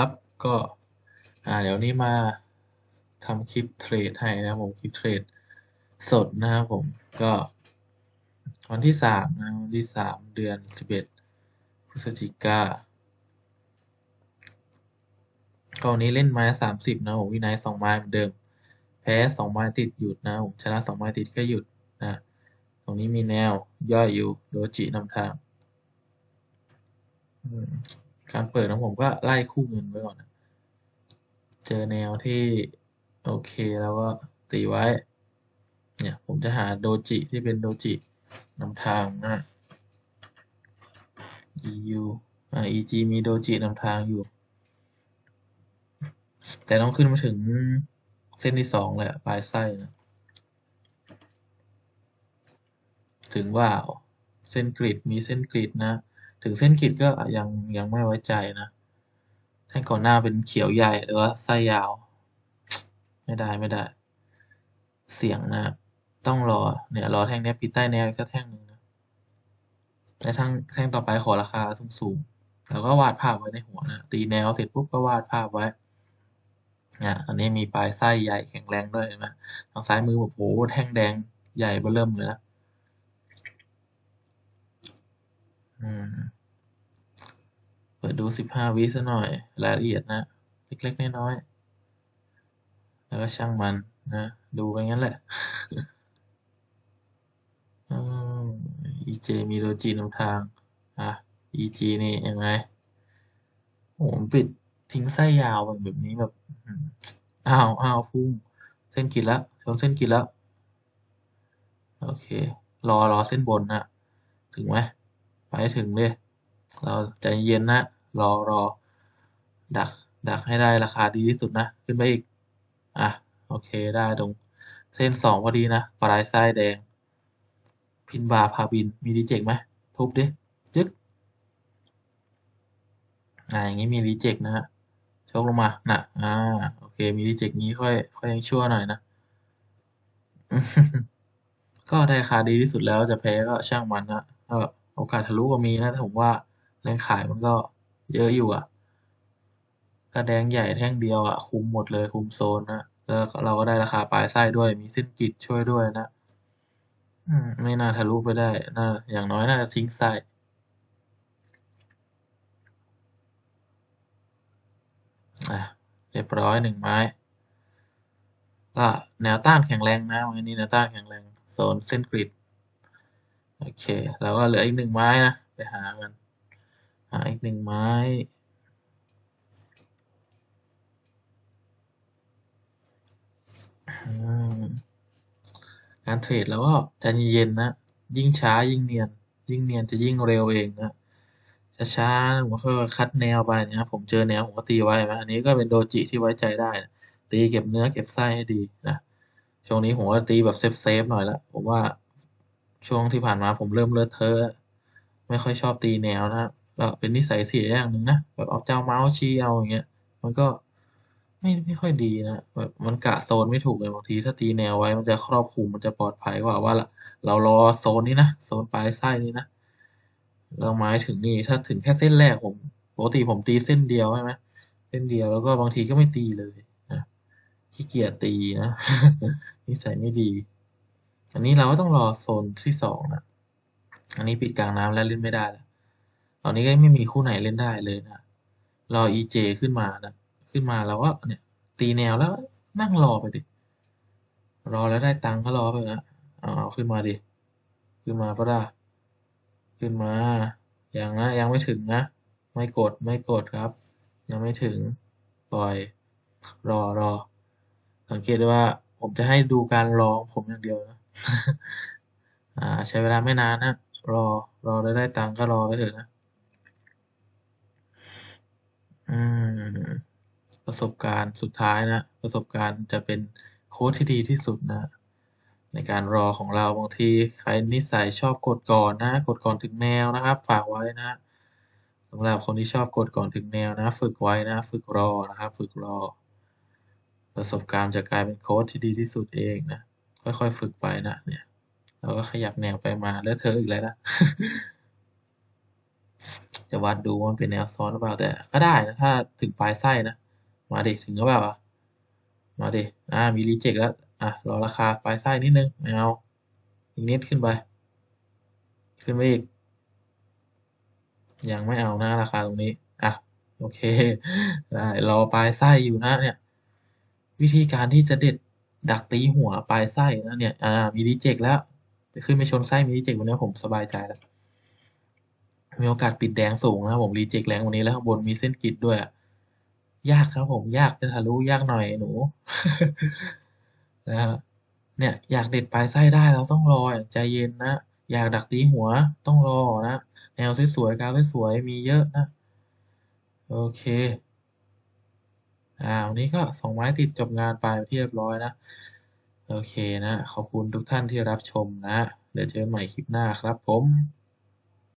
ครับก็อ่าเดี๋ยวนี้มาทำคลิปเทรดให้นะครับผมคลิปเทรดสดนะครับผมก็วันที่สามนะวันที่สามเดือนสิบเอ็ดพฤศจิกาก็วันนี้เล่นไม้สามสิบนะผมวินัยสองไม้เหมือนเดิม แพ้สองไม้ติดหยุดนะผมชนะสองไม้ติดก็หยุดนะตรงนี้มีแนวย่อยอยู่โดจินำทาง การเปิดของผมก็ไล่คู่เงินไว้ก่อนนะเจอแนวที่ โอเคแล้วก็ตีไว้ เนี่ยผมจะหาโดจิที่เป็นโดจินำทางนะ EU อ่า EG มีโดจินำทางอยู่ แต่ต้องขึ้นมาถึงเส้นที่สองเลยอะปลายไส้นะถึงว่าเส้นกริดมีเส้นกริดนะ ถึงเส้นกริดก็ยังยังไม่ไว้ใจนะแท่งก่อนหน้าเป็นเขียวใหญ่หรือว่าไส้ยาว ไม่ได้ไม่ได้ เสียงนะต้องรอเนี่ยรอแท่งนี้ปิดใต้แนวอีกสักแท่งหนึ่งนะและแท่งแท่งต่อไปขอราคาสูงๆแล้วก็วาดภาพไว้ในหัวนะตีแนวเสร็จปุ๊บก็วาดภาพไว้เนี่ยอันนี้มีปลายไส้ใหญ่แข็งแรงด้วยเห็นไหมทางซ้ายมือแบบโอ้แท่งแดงใหญ่เบ้อเริ่มเลยนะ อืม ดูสิบห้าวิซะหน่อย รายละเอียดนะ เล็กๆ น้อยๆ แล้วก็ช่างมันนะ ดูไปงั้นแหละอืม EJ มีโดจินำทาง อะ EG นี่ยังไงโอ้โหปิดทิ้งไส้ยาวแบบนี้แบบอ้าวอ้าวพุ่ง เส้นกินแล้วชนเส้นกินแล้ว โอเค รอรอเส้นบนนะถึงไหมไปถึงเลยเราใจเย็นนะ รอรอดัก ดักให้ได้ราคาดีที่สุดนะ ขึ้นไปอีก อะ โอเคได้ตรง เส้นสองพอดีนะปลายไส้แดง พินบาพาบินมีรีเจ็คไหมทุบดิจึ๊กอ่าอย่างนี้มีรีเจ็คนะฮะชกลงมาน่ะอ่าโอเค มีรีเจ็คนี้ค่อย ค่อยยังชั่วหน่อยนะก็ได้ราคาดีที่สุดแล้วจะแพ้ก็ช่างมันนะก็โอกาสทะลุก็มีนะแต่ผมว่าแรงขายมันก็ เยอะอยู่อะก็แดงใหญ่แท่งเดียวอะ คุมหมดเลยคุมโซนนะแล้วเราก็ได้ราคาปลายไส้ด้วยมีเส้นกิดช่วยด้วยนะอืมไม่น่าทะลุไปได้น่าอย่างน้อยน่าจะทิ้งไส้อะเรียบร้อยหนึ่งไม้ก็แนวต้านแข็งแรงนะวันนี้แนวต้านแข็งแรงโซนเส้นกริดโอเค แล้วก็เหลืออีกหนึ่งไม้นะ ไปหากัน กหนึ่งไม้การเทรดแล้วก็ใจเย็นๆนะ ยิ่งช้ายิ่งเนียน ยิ่งเนียนจะยิ่งเร็วเองนะช้าช้าผมก็คัดแนวไปนะครับผมเจอแนวผมก็ตีไว้นะอันนี้ก็เป็นโดจิที่ไว้ใจได้นะตีเก็บเนื้อเก็บไส้ให้ดีนะช่วงนี้ผมก็ตีแบบเซฟเซฟหน่อยละผมว่าช่วงที่ผ่านมาผมเริ่มเลอะเทอะไม่ค่อยชอบตีแนวนะ เป็นนิสัยเสียอย่างหนึ่งนะแบบเอาเจ้าเมาส์ชี้เอาอย่างเงี้ย มันก็ไม่ไม่ค่อยดีนะแบบมันกะโซนไม่ถูกเลยบางทีถ้าตีแนวไว้มันจะครอบคลุมมันจะปลอดภัยกว่าว่าละเรารอโซนนี้นะโซนปลายไส้นี้นะเราหมายถึงนี่ถ้าถึงแค่เส้นแรกผมปกติผมตีเส้นเดียวใช่ไหมเส้นเดียวแล้วก็บางทีก็ไม่ตีเลยนะขี้เกียจตีนะนิสัยไม่ดี อันนี้เราก็ต้องรอโซนที่สองนะอันนี้ปิดกลางน้ำแล้วเล่นไม่ได้แล้ว อนนี้ก็ไม่มีคู่ไหนเล่นได้เลยนะ รอ EJ ขึ้นมานะ ขึ้นมาแล้วก็เนี่ย ตีแนวแล้วนั่งรอไปดิ รอแล้วได้ตังค์ก็รอไปนะเอาเอาขึ้นมาดิ ขึ้นมาปะล่ะขึ้นมา อย่างนะยังไม่ถึงนะ ไม่กดไม่กดครับ ยังไม่ถึง ปล่อย รอรอ สังเกตว่า ผมจะให้ดูการรอผมอย่างเดียวนะ อ่า ใช้เวลาไม่นานนะ รอ รอแล้วได้ตังค์ก็รอไปเถอะนะ อืม ประสบการณ์สุดท้ายนะ ประสบการณ์จะเป็นโค้ชที่ดีที่สุดนะ ในการรอของเราบางทีใครนิสัยชอบกดก่อนนะ กดก่อนถึงแนวนะครับ ฝากไว้นะสำหรับคนที่ชอบกดก่อนถึงแนวนะ ฝึกไว้นะ ฝึกรอนะครับ ฝึกรอ ประสบการณ์จะกลายเป็นโค้ชที่ดีที่สุดเองนะค่อยๆฝึกไปนะเนี่ยเราก็ขยับแนวไปมาแล้วเธออีกแล้วนะ จะวัดดูว่ามันเป็นแนวซ้อนหรือเปล่าแต่ก็ได้นะ ถ้าถึงปลายไส้นะ มาดิถึงหรือเปล่าอะมาดิอ่ามีรีเจ็คแล้ว อะรอราคาปลายไส้นิดนึงไม่เอาอีกนิดขึ้นไป ขึ้นไปอีก ยังไม่เอานะราคาตรงนี้ อะ โอเคได้รอปลายไส้อยู่นะ เนี่ย วิธีการที่จะเด็ดดักตีหัวปลายไส้นะเนี่ย อ่ามีรีเจ็คแล้วจะขึ้นไปชนไส้มีรีเจ็ควันนี้ผมสบายใจแล้ว มีโอกาสปิดแดงสูงนะครับผมรีเจ็คแรงวันนี้แล้วข้างบนมีเส้นกิดด้วย ยากครับผมยากจะทะลุยากหน่อยหนูนะฮะเนี่ยอยากเด็ดปลายไส้ได้เราต้องรออย่างใจเย็นนะ อยากดักตีหัวต้องรอนะ แนวสวยๆกราฟสวยๆมีเยอะนะ โอเคอ่าวันนี้ก็สองไม้ติดจบงานไปที่เรียบร้อยนะ โอเคนะ ขอบคุณทุกท่านที่รับชมนะ เดี๋ยวเจอกันใหม่คลิปหน้าครับผม